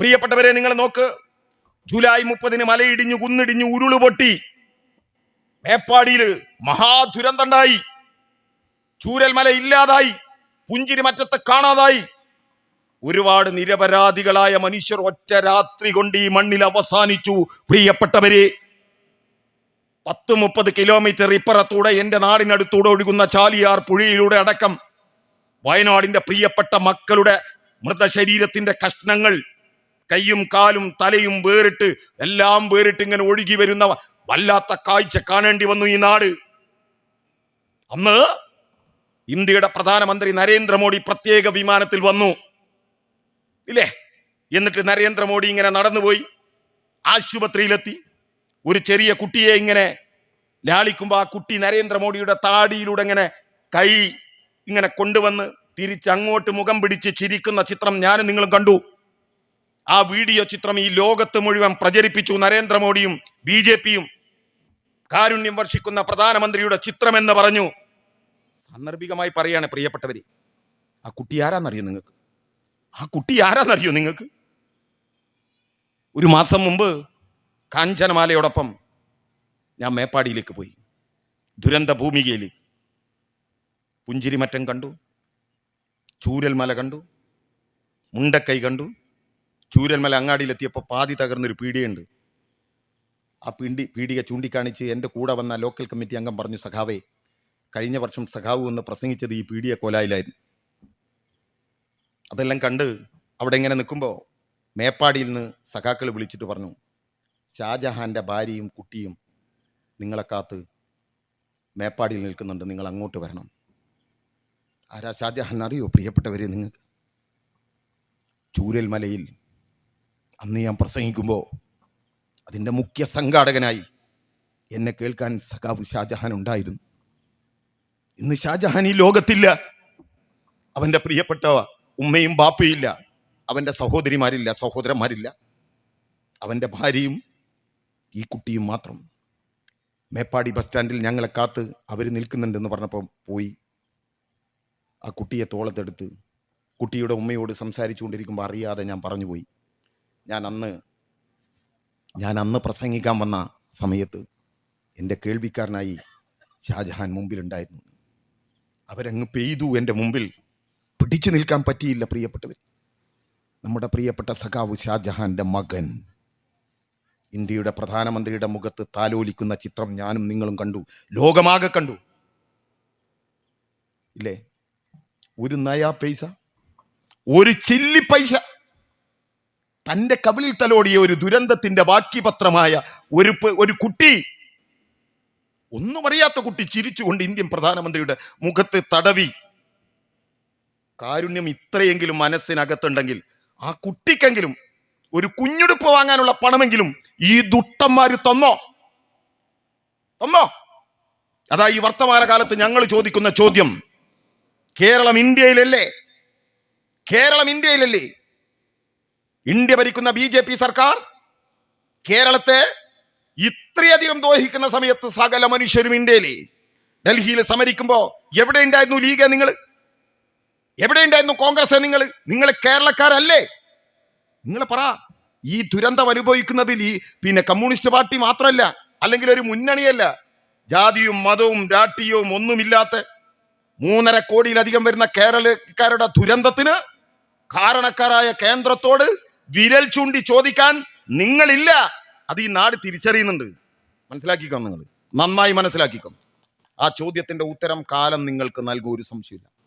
പ്രിയപ്പെട്ടവരെ നിങ്ങൾ നോക്ക്. ജൂലൈ മുപ്പതിന് മലയിടിഞ്ഞു കുന്നിടിഞ്ഞു ഉരുൾ പൊട്ടി. മേപ്പാടിയിൽ മഹാദുരന്തണ്ടായി ചൂരൽമല ഇല്ലാതായി. പുഞ്ചിരി മറ്റത്ത് കാണാതായി. ഒരുപാട് നിരപരാധികളായ മനുഷ്യർ ഒറ്റ രാത്രി കൊണ്ട് ഈ മണ്ണിൽ അവസാനിച്ചു. പ്രിയപ്പെട്ടവരെ പത്ത് മുപ്പത് കിലോമീറ്റർ ഇപ്പുറത്തൂടെ എന്റെ നാടിനടുത്തൂടെ ഒഴുകുന്ന ചാലിയാർ പുഴയിലൂടെ അടക്കം വയനാടിന്റെ പ്രിയപ്പെട്ട മക്കളുടെ മൃതശരീരത്തിന്റെ കഷ്ണങ്ങൾ കൈയും കാലും തലയും വേറിട്ട് എല്ലാം വേറിട്ട് ഇങ്ങനെ ഒഴുകി വരുന്ന വല്ലാത്ത കാഴ്ച കാണേണ്ടി വന്നു ഈ നാട്. അന്ന് ഇന്ത്യയുടെ പ്രധാനമന്ത്രി നരേന്ദ്രമോദി പ്രത്യേക വിമാനത്തിൽ വന്നു. ഇല്ലേ? എന്നിട്ട് നരേന്ദ്രമോദി ഇങ്ങനെ നടന്നുപോയി. ആശുപത്രിയിലെത്തി. ഒരു ചെറിയ കുട്ടിയെ ഇങ്ങനെ ലാളിക്കുമ്പോൾ ആ കുട്ടി നരേന്ദ്രമോദിയുടെ താടിയിലൂടെ ഇങ്ങനെ കൈ ഇങ്ങനെ കൊണ്ടുവന്ന് തിരിച്ച് അങ്ങോട്ട് മുഖം പിടിച്ച് ചിരിക്കുന്ന ചിത്രം ഞാനും നിങ്ങളും കണ്ടു. ആ വീഡിയോ ചിത്രം ഈ ലോകത്ത് മുഴുവൻ പ്രചരിപ്പിച്ചു നരേന്ദ്രമോദിയും ബി ജെ പിയും. കാരുണ്യം വർഷിക്കുന്ന പ്രധാനമന്ത്രിയുടെ ചിത്രമെന്ന് പറഞ്ഞു. സാന്ദർഭികമായി പറയാണ് പ്രിയപ്പെട്ടവര് ആ കുട്ടി ആരാന്നറിയോ നിങ്ങൾക്ക്? ആ കുട്ടി ആരാന്നറിയോ നിങ്ങൾക്ക്? ഒരു മാസം മുമ്പ് കാഞ്ചനമാലയോടൊപ്പം ഞാൻ മേപ്പാടിയിലേക്ക് പോയി ദുരന്ത ഭൂമികയിൽ പുഞ്ചിരിമറ്റം കണ്ടു ചൂരൽമല കണ്ടു മുണ്ടക്കൈ കണ്ടു ചൂരൽമല അങ്ങാടിയിലെത്തിയപ്പോൾ പാതി തകർന്നൊരു പീടികയുണ്ട്. ആ പിണ്ടി പീടിക ചൂണ്ടിക്കാണിച്ച് എന്റെ കൂടെ വന്ന ലോക്കൽ കമ്മിറ്റി അംഗം പറഞ്ഞു സഖാവേ കഴിഞ്ഞ വർഷം സഖാവ് വന്ന് പ്രസംഗിച്ചത് ഈ പീടിയ കോലായിലായിരുന്നു. അതെല്ലാം കണ്ട് അവിടെ ഇങ്ങനെ നിൽക്കുമ്പോൾ മേപ്പാടിയിൽ നിന്ന് സഖാക്കൾ വിളിച്ചിട്ട് പറഞ്ഞു ഷാജഹാന്റെ ഭാര്യയും കുട്ടിയും നിങ്ങളെ കാത്ത് മേപ്പാടിയിൽ നിൽക്കുന്നുണ്ട്. നിങ്ങൾ അങ്ങോട്ട് വരണം. ആരാ ഷാജഹാൻ? അറിയോ? പ്രിയപ്പെട്ടവരെ നിങ്ങൾക്ക്. ചൂരൽമലയിൽ അന്ന് ഞാൻ പ്രസംഗിക്കുമ്പോൾ അതിന്റെ മുഖ്യ സംഘാടകനായി എന്നെ കേൾക്കാൻ സഖാവ് ഷാജഹാൻ ഉണ്ടായിരുന്നു. ഇന്ന് ഷാജഹാൻ ഈ ലോകത്തില്ല. അവന്റെ പ്രിയപ്പെട്ട ഉമ്മയും ബാപ്പയില്ല അവന്റെ സഹോദരിമാരില്ല സഹോദരന്മാരില്ല. അവന്റെ ഭാര്യയും ഈ കുട്ടിയും മാത്രം. മേപ്പാടി ബസ് സ്റ്റാൻഡിൽ ഞങ്ങളെ കാത്ത് അവർ നിൽക്കുന്നുണ്ടെന്ന് പറഞ്ഞപ്പോൾ പോയി. ആ കുട്ടിയെ തോളത്തെടുത്ത് കുട്ടിയുടെ ഉമ്മയോട് സംസാരിച്ചുകൊണ്ടിരിക്കുമ്പോൾ അറിയാതെ ഞാൻ പറഞ്ഞുപോയി. ഞാൻ അന്ന് ഞാൻ അന്ന് പ്രസംഗിക്കാൻ വന്ന സമയത്ത് എന്റെ കേൾവിക്കാരനായി ഷാജഹാൻ മുമ്പിലുണ്ടായിരുന്നു. അവരങ്ങ് പെയ്തു എന്റെ മുമ്പിൽ പിടിച്ചു നിൽക്കാൻ പറ്റിയില്ല പ്രിയപ്പെട്ടവർ നമ്മുടെ പ്രിയപ്പെട്ട സഖാവ് ഷാജഹാന്റെ മകൻ. ഇന്ത്യയുടെ പ്രധാനമന്ത്രിയുടെ മുഖത്ത് താലോലിക്കുന്ന ചിത്രം ഞാനും നിങ്ങളും കണ്ടു. ലോകമാകെ കണ്ടു. ഇല്ലേ? ഒരു നയാ പൈസ ഒരു ചില്ലി പൈസ. തന്റെ കവിളിൽ തലോടിയ ഒരു ദുരന്തത്തിന്റെ ബാക്കി പത്രമായ ഒരു ഒരു കുട്ടി ഒന്നും അറിയാത്ത കുട്ടി ചിരിച്ചുകൊണ്ട് ഇന്ത്യൻ പ്രധാനമന്ത്രിയുടെ മുഖത്ത് തടവി. കാരുണ്യം ഇത്രയെങ്കിലും മനസ്സിനകത്തുണ്ടെങ്കിൽ ആ കുട്ടിക്കെങ്കിലും ഒരു കുഞ്ഞുടുപ്പ് വാങ്ങാനുള്ള പണമെങ്കിലും ഈ ദുട്ടന്മാര് തന്നോ? തന്നോ? അതാ ഈ വർത്തമാന കാലത്ത് ഞങ്ങൾ ചോദിക്കുന്ന ചോദ്യം. കേരളം ഇന്ത്യയിലല്ലേ? കേരളം ഇന്ത്യയിലല്ലേ? ഇന്ത്യ ഭരിക്കുന്ന ബി ജെ പി സർക്കാർ കേരളത്തെ ഇത്രയധികം ദ്രോഹിക്കുന്ന സമയത്ത് സകല മനുഷ്യരും ഇന്ത്യയിലെ ഡൽഹിയിൽ സമരിക്കുമ്പോ എവിടെ ഉണ്ടായിരുന്നു ലീഗ് നിങ്ങൾ എവിടെ ഉണ്ടായിരുന്നു കോൺഗ്രസ് നിങ്ങൾ നിങ്ങൾ കേരളക്കാരല്ലേ? നിങ്ങൾ പറ. ഈ ദുരന്തം അനുഭവിക്കുന്നതിൽ ഈ പിന്നെ കമ്മ്യൂണിസ്റ്റ് പാർട്ടി മാത്രമല്ല അല്ലെങ്കിൽ ഒരു മുന്നണിയല്ല ജാതിയും മതവും രാഷ്ട്രീയവും ഒന്നുമില്ലാത്ത മൂന്നര കോടിയിലധികം വരുന്ന കേരളക്കാരുടെ ദുരന്തത്തിന് കാരണക്കാരായ കേന്ദ്രത്തോട് വിരൽ ചൂണ്ടി ചോദിക്കാൻ നിങ്ങളില്ല. അത് ഈ നാട് തിരിച്ചറിയുന്നുണ്ട്. മനസ്സിലാക്കിക്കോ നിങ്ങൾ. നന്നായി മനസ്സിലാക്കിക്കോ. ആ ചോദ്യത്തിന്റെ ഉത്തരം കാലം നിങ്ങൾക്ക് നൽകും ഒരു സംശയമില്ല